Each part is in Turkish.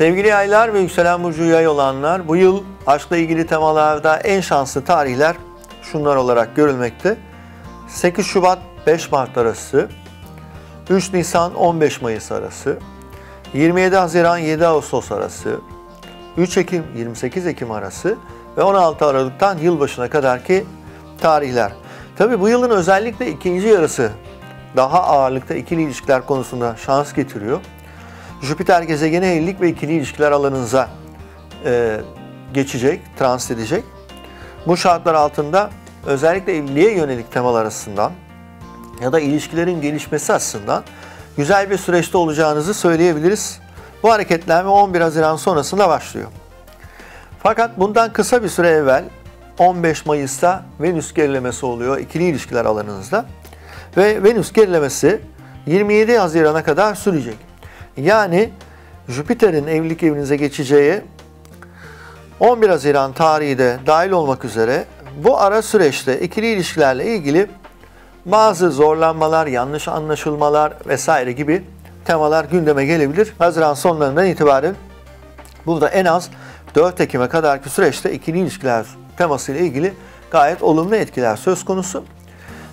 Sevgili yaylar ve yükselen burcu yay olanlar bu yıl aşkla ilgili temalarda en şanslı tarihler şunlar olarak görülmekte. 8 Şubat 5 Mart arası, 3 Nisan 15 Mayıs arası, 27 Haziran 7 Ağustos arası, 3 Ekim 28 Ekim arası ve 16 Aralık'tan yılbaşına kadarki tarihler. Tabi bu yılın özellikle ikinci yarısı daha ağırlıkta ikili ilişkiler konusunda şans getiriyor. Jüpiter gezegeni evlilik ve ikili ilişkiler alanınıza e, geçecek, transit edecek. Bu şartlar altında özellikle evliliğe yönelik temalar arasından ya da ilişkilerin gelişmesi açısından güzel bir süreçte olacağınızı söyleyebiliriz. Bu hareketlenme 11 Haziran sonrasında başlıyor. Fakat bundan kısa bir süre evvel 15 Mayıs'ta Venüs gerilemesi oluyor ikili ilişkiler alanınızda. Ve Venüs gerilemesi 27 Haziran'a kadar sürecek. Yani Jüpiter'in evlilik evinize geçeceği 11 Haziran tarihi de dahil olmak üzere bu ara süreçte ikili ilişkilerle ilgili bazı zorlanmalar, yanlış anlaşılmalar vesaire gibi temalar gündeme gelebilir. Haziran sonlarından itibaren burada en az 4 Ekim'e kadarki süreçte ikili ilişkiler teması ile ilgili gayet olumlu etkiler söz konusu.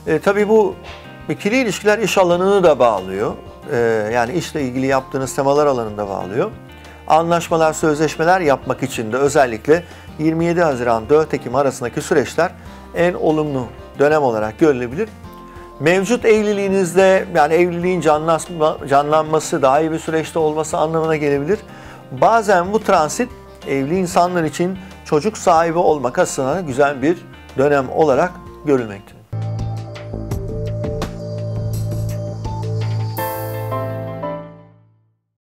E, tabii bu ikili ilişkiler iş alanını da bağlıyor. E, yani işle ilgili yaptığınız temalar alanında bağlıyor. Anlaşmalar, sözleşmeler yapmak için de özellikle 27 Haziran 4 Ekim arasındaki süreçler en olumlu dönem olarak görülebilir. Mevcut evliliğinizde yani evliliğin canlanma, canlanması daha iyi bir süreçte olması anlamına gelebilir. Bazen bu transit evli insanlar için çocuk sahibi olmak açısından güzel bir dönem olarak görülmektedir.